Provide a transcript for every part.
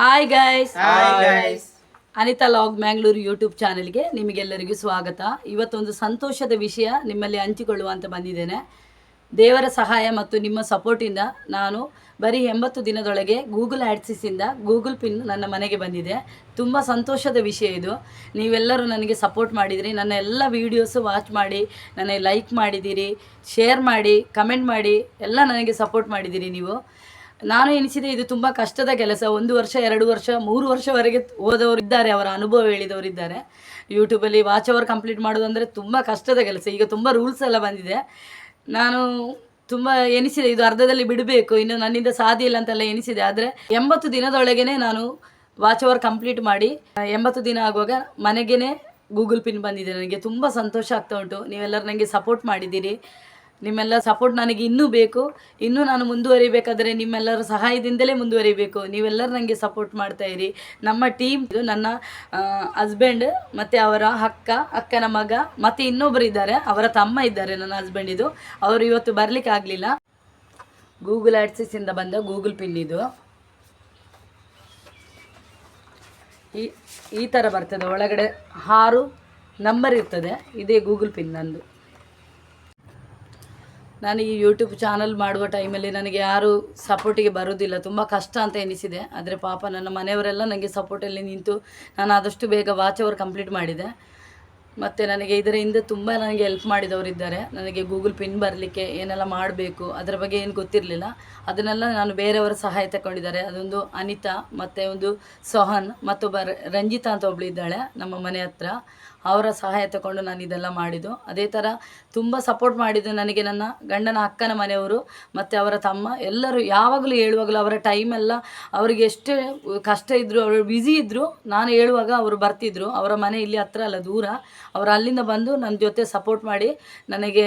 Hi guys hi guys Anitha log Mangalore YouTube ಚಾನೆಲ್ಗೆ ನಿಮಗೆಲ್ಲರಿಗೂ ಸ್ವಾಗತ. ಇವತ್ತೊಂದು ಸಂತೋಷದ ವಿಷಯ ನಿಮ್ಮಲ್ಲಿ ಹಂಚಿಕೊಳ್ಳುವ ಅಂತ ಬಂದಿದ್ದೇನೆ. ದೇವರ ಸಹಾಯ ಮತ್ತು ನಿಮ್ಮ ಸಪೋರ್ಟಿಂದ ನಾನು ಬರೀ ಎಂಬತ್ತು ದಿನದೊಳಗೆ ಗೂಗಲ್ ಆ್ಯಡ್ಸಿಸಿಂದ ಗೂಗಲ್ ಪಿನ್ ನನ್ನ ಮನೆಗೆ ಬಂದಿದೆ. ತುಂಬ ಸಂತೋಷದ ವಿಷಯ ಇದು. ನೀವೆಲ್ಲರೂ ನನಗೆ ಸಪೋರ್ಟ್ ಮಾಡಿದಿರಿ. ನನ್ನ ಎಲ್ಲ ವೀಡಿಯೋಸು ವಾಚ್ ಮಾಡಿ ನನಗೆ ಲೈಕ್ ಮಾಡಿದ್ದೀರಿ ಶೇರ್ ಮಾಡಿ ಕಮೆಂಟ್ ಮಾಡಿ ಎಲ್ಲ ನನಗೆ ಸಪೋರ್ಟ್ ಮಾಡಿದ್ದೀರಿ ನೀವು. ನಾನು ಎನಿಸಿದೆ ಇದು ತುಂಬ ಕಷ್ಟದ ಕೆಲಸ. ಒಂದು ವರ್ಷ, ಎರಡು ವರ್ಷ, ಮೂರು ವರ್ಷವರೆಗೆ ಓದೋರು ಇದ್ದಾರೆ, ಅವರ ಅನುಭವ ಹೇಳಿದವರು ಇದ್ದಾರೆ. ಯೂಟ್ಯೂಬಲ್ಲಿ ವಾಚ್ ಅವರ್ ಕಂಪ್ಲೀಟ್ ಮಾಡೋದು ಅಂದ್ರೆ ತುಂಬ ಕಷ್ಟದ ಕೆಲಸ. ಈಗ ತುಂಬ ರೂಲ್ಸ್ ಎಲ್ಲ ಬಂದಿದೆ. ನಾನು ತುಂಬ ಎನಿಸಿದೆ ಇದು ಅರ್ಧದಲ್ಲಿ ಬಿಡಬೇಕು. ಇನ್ನು ನನ್ನಿಂದ ಸಾಧ್ಯ ಇಲ್ಲ ಅಂತೆಲ್ಲ ಎನಿಸಿದೆ ಆದರೆ ಎಂಬತ್ತು ದಿನದೊಳಗೇನೆ ನಾನು ವಾಚ್ ಅವರ್ ಕಂಪ್ಲೀಟ್ ಮಾಡಿ, ಎಂಬತ್ತು ದಿನ ಆಗುವಾಗ ಮನೆಗೇ ಗೂಗಲ್ ಪಿನ್ ಬಂದಿದೆ. ನನಗೆ ತುಂಬ ಸಂತೋಷ ಆಗ್ತಾ ಉಂಟು. ನೀವೆಲ್ಲರೂ ನನಗೆ ಸಪೋರ್ಟ್ ಮಾಡಿದ್ದೀರಿ. ನಿಮ್ಮೆಲ್ಲ ಸಪೋರ್ಟ್ ನನಗೆ ಇನ್ನೂ ಬೇಕು. ಇನ್ನೂ ನಾನು ಮುಂದುವರಿಬೇಕಾದರೆ ನಿಮ್ಮೆಲ್ಲರ ಸಹಾಯದಿಂದಲೇ ಮುಂದುವರಿಬೇಕು. ನೀವೆಲ್ಲರೂ ನನಗೆ ಸಪೋರ್ಟ್ ಮಾಡ್ತಾ ಇರಿ. ನಮ್ಮ ಟೀಮ್ ಇದು ನನ್ನ ಹಸ್ಬೆಂಡ್ ಮತ್ತು ಅವರ ಅಕ್ಕ, ಅಕ್ಕನ ಮಗ, ಮತ್ತು ಇನ್ನೊಬ್ಬರು ಇದ್ದಾರೆ. ಅವರ ತಮ್ಮ ಇದ್ದಾರೆ ನನ್ನ ಹಸ್ಬೆಂಡ್ ಇದು. ಅವರು ಇವತ್ತು ಬರಲಿಕ್ಕೆ ಆಗಲಿಲ್ಲ. ಗೂಗಲ್ ಆ್ಯಡ್ಸಿಸಿಂದ ಬಂದ ಗೂಗಲ್ ಪಿನ್ ಇದು. ಈ ಈ ಥರ ಬರ್ತದೆ. ಒಳಗಡೆ ಆರು ನಂಬರ್ ಇರ್ತದೆ. ಇದೇ ಗೂಗಲ್ ಪಿನ್ ನಂದು. ನಾನು ಈ ಯೂಟ್ಯೂಬ್ ಚಾನಲ್ ಮಾಡುವ ಟೈಮಲ್ಲಿ ನನಗೆ ಯಾರೂ ಸಪೋರ್ಟಿಗೆ ಬರೋದಿಲ್ಲ. ತುಂಬ ಕಷ್ಟ ಅಂತ ಎನಿಸಿದೆ. ಆದರೆ ಪಾಪ ನನ್ನ ಮನೆಯವರೆಲ್ಲ ನನಗೆ ಸಪೋರ್ಟಲ್ಲಿ ನಿಂತು ನಾನು ಆದಷ್ಟು ಬೇಗ ವಾಚ್ ಅವರ್ ಕಂಪ್ಲೀಟ್ ಮಾಡಿದೆ. ಮತ್ತು ನನಗೆ ಇದರಿಂದ ತುಂಬ ನನಗೆ ಹೆಲ್ಪ್ ಮಾಡಿದವರಿದ್ದಾರೆ. ನನಗೆ ಗೂಗಲ್ ಪಿನ್ ಬರಲಿಕ್ಕೆ ಏನೆಲ್ಲ ಮಾಡಬೇಕು, ಅದರ ಬಗ್ಗೆ ಏನು ಗೊತ್ತಿರಲಿಲ್ಲ. ಅದನ್ನೆಲ್ಲ ನಾನು ಬೇರೆಯವರ ಸಹಾಯ ತಗೊಂಡಿದ್ದಾರೆ. ಅದೊಂದು ಅನಿತಾ, ಮತ್ತು ಒಂದು ಸೋಹನ್, ಮತ್ತೊಬ್ಬ ರಂಜಿತಾ ಅಂತ ಒಬ್ಳು ಇದ್ದಾಳೆ ನಮ್ಮ ಮನೆ ಹತ್ರ. ಅವರ ಸಹಾಯ ತಗೊಂಡು ನಾನು ಇದೆಲ್ಲ ಮಾಡಿದ್ದು. ಅದೇ ಥರ ತುಂಬ ಸಪೋರ್ಟ್ ಮಾಡಿದ್ದು ನನಗೆ ನನ್ನ ಗಂಡನ ಅಕ್ಕನ ಮನೆಯವರು, ಮತ್ತು ಅವರ ತಮ್ಮ, ಎಲ್ಲರೂ ಯಾವಾಗಲೂ ಹೇಳುವಾಗಲೂ ಅವರ ಟೈಮೆಲ್ಲ ಅವರಿಗೆ ಎಷ್ಟು ಕಷ್ಟ ಇದ್ದರು ಅವರು ಬ್ಯುಸಿ ಇದ್ದರು ನಾನು ಹೇಳುವಾಗ ಅವರು ಬರ್ತಿದ್ರು. ಅವರ ಮನೆ ಇಲ್ಲಿ ಹತ್ರ ಅಲ್ಲ, ದೂರ. ಅವರು ಅಲ್ಲಿಂದ ಬಂದು ನನ್ನ ಜೊತೆ ಸಪೋರ್ಟ್ ಮಾಡಿ, ನನಗೆ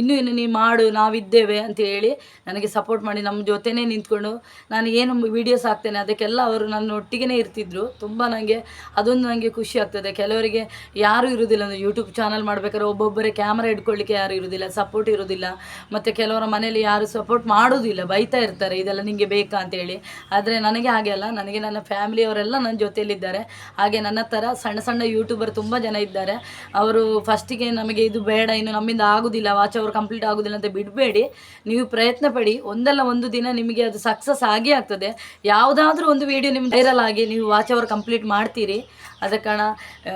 ಇನ್ನೂ, ಇನ್ನು ನೀ ಮಾಡು, ನಾವಿದ್ದೇವೆ ಅಂತ ಹೇಳಿ ನನಗೆ ಸಪೋರ್ಟ್ ಮಾಡಿ ನಮ್ಮ ಜೊತೆನೇ ನಿಂತ್ಕೊಂಡು ನಾನು ಏನು ವೀಡಿಯೋಸ್ ಹಾಕ್ತೇನೆ ಅದಕ್ಕೆಲ್ಲ ಅವರು ನನ್ನ ಒಟ್ಟಿಗೆ ಇರ್ತಿದ್ರು. ತುಂಬ ನನಗೆ ಅದೊಂದು ನನಗೆ ಖುಷಿ ಆಗ್ತದೆ. ಕೆಲವರಿಗೆ ಯಾರೂ ಇರುವುದಿಲ್ಲ ಅಂದರೆ ಯೂಟ್ಯೂಬ್ ಚಾನಲ್ ಮಾಡ್ಬೇಕಾದ್ರೆ ಒಬ್ಬೊಬ್ಬರೇ ಕ್ಯಾಮ್ರಾ ಇಟ್ಕೊಳ್ಳಿಕ್ಕೆ ಯಾರು ಇರುವುದಿಲ್ಲ ಸಪೋರ್ಟ್ ಇರೋದಿಲ್ಲ ಮತ್ತು ಕೆಲವರ ಮನೆಯಲ್ಲಿ ಯಾರು ಸಪೋರ್ಟ್ ಮಾಡೋದಿಲ್ಲ ಬೈತಾ ಇರ್ತಾರೆ ಇದೆಲ್ಲ ನಿಮಗೆ ಬೇಕಾ ಅಂತೇಳಿ. ಆದರೆ ನನಗೆ ಹಾಗೆ ಅಲ್ಲ ನನಗೆ ನನ್ನ ಫ್ಯಾಮಿಲಿಯವರೆಲ್ಲ ನನ್ನ ಜೊತೆಯಲ್ಲಿದ್ದಾರೆ. ಹಾಗೆ ನನ್ನ ಥರ ಸಣ್ಣ ಸಣ್ಣ ಯೂಟ್ಯೂಬರ್ ತುಂಬ ಜನ ಇದ್ದಾರೆ. ಅವರು ಫಸ್ಟಿಗೆ ನಮಗೆ ಇದು ಬೇಡ ಇನ್ನು ನಮ್ಮಿಂದ ಆಗೋದಿಲ್ಲ ವಾಚ್ ಅವರು ಕಂಪ್ಲೀಟ್ ಆಗೋದಿಲ್ಲ ಅಂತ ಬಿಡಬೇಡಿ. ನೀವು ಪ್ರಯತ್ನ ಪಡಿ ಒಂದಲ್ಲ ಒಂದು ದಿನ ನಿಮಗೆ ಅದು ಸಕ್ಸಸ್ ಆಗೇ ಆಗ್ತದೆ. ಯಾವುದಾದ್ರೂ ಒಂದು ವಿಡಿಯೋ ನಿಮ್ಮ ವೈರಲ್ ಆಗಿ ನೀವು ವಾಚ್ ಅವರ್ ಕಂಪ್ಲೀಟ್ ಮಾಡ್ತೀರಿ. ಅದ ಕಾರಣ ಆ,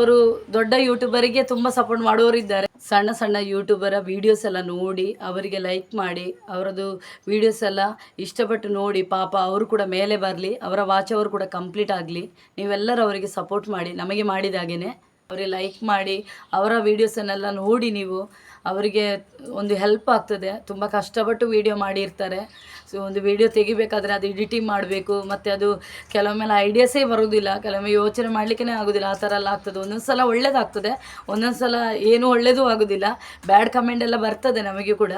ಹೆಚ್ಚಿನವರು ದೊಡ್ಡ ಯೂಟ್ಯೂಬರಿಗೆ ತುಂಬಾ ಸಪೋರ್ಟ್ ಮಾಡುವವರಿದ್ದಾರೆ ಸಣ್ಣ ಸಣ್ಣ ಯೂಟ್ಯೂಬರ ವಿಡಿಯೋಸ್ ಎಲ್ಲ ನೋಡಿ, ಅವರಿಗೆ ಲೈಕ್ ಮಾಡಿ, ಅವರದು ವಿಡಿಯೋಸ್ ಎಲ್ಲ ಇಷ್ಟಪಟ್ಟು ನೋಡಿ, ಪಾಪ ಅವರು ಕೂಡ ಮೇಲೆ ಬರಲಿ, ಅವರ ವಾಚ್ ಅವರು ಕೂಡ ಕಂಪ್ಲೀಟ್ ಆಗಲಿ, ನೀವೆಲ್ಲರೂ ಅವರಿಗೆ ಸಪೋರ್ಟ್ ಮಾಡಿ, ನಮಗೆ ಮಾಡಿದಾಗೇನೆ ಅವರಿಗೆ ಲೈಕ್ ಮಾಡಿ, ಅವರ ವೀಡಿಯೋಸನ್ನೆಲ್ಲ ನೋಡಿ ನೀವು, ಅವರಿಗೆ ಒಂದು ಹೆಲ್ಪ್ ಆಗ್ತದೆ. ತುಂಬ ಕಷ್ಟಪಟ್ಟು ವೀಡಿಯೋ ಮಾಡಿರ್ತಾರೆ. ಸೊ ಒಂದು ವಿಡಿಯೋ ತೆಗಿಬೇಕಾದ್ರೆ ಅದು ಎಡಿಟಿಂಗ್ ಮಾಡಬೇಕು, ಮತ್ತು ಅದು ಕೆಲವೊಮ್ಮೆಲ್ಲ ಐಡಿಯಾಸೇ ಬರೋದಿಲ್ಲ. ಕೆಲವೊಮ್ಮೆ ಯೋಚನೆ ಮಾಡಲಿಕ್ಕೆ ಆಗೋದಿಲ್ಲ. ಆ ಥರ ಎಲ್ಲ ಆಗ್ತದೆ. ಒಂದೊಂದು ಸಲ ಒಳ್ಳೇದಾಗ್ತದೆ. ಒಂದೊಂದು ಸಲ ಏನೂ ಒಳ್ಳೇದು ಆಗೋದಿಲ್ಲ. ಬ್ಯಾಡ್ ಕಮೆಂಟ್ ಎಲ್ಲ ಬರ್ತದೆ ನಮಗೆ ಕೂಡ.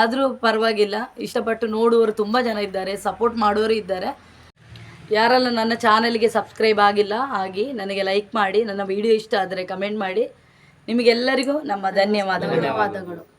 ಆದರೂ ಪರವಾಗಿಲ್ಲ. ಇಷ್ಟಪಟ್ಟು ನೋಡುವವರು ತುಂಬ ಜನ ಇದ್ದಾರೆ. ಸಪೋರ್ಟ್ ಮಾಡೋರು ಇದ್ದಾರೆ. ಯಾರೆಲ್ಲ ನನ್ನ ಚಾನಲ್ಗೆ ಸಬ್ಸ್ಕ್ರೈಬ್ ಆಗಿಲ್ಲ ಹಾಗೆ ನನಗೆ ಲೈಕ್ ಮಾಡಿ, ನನ್ನ ವಿಡಿಯೋ ಇಷ್ಟ ಆದರೆ ಕಮೆಂಟ್ ಮಾಡಿ. ನಿಮಗೆಲ್ಲರಿಗೂ ನಮ್ಮ ಧನ್ಯವಾದಗಳು. ಧನ್ಯವಾದಗಳು.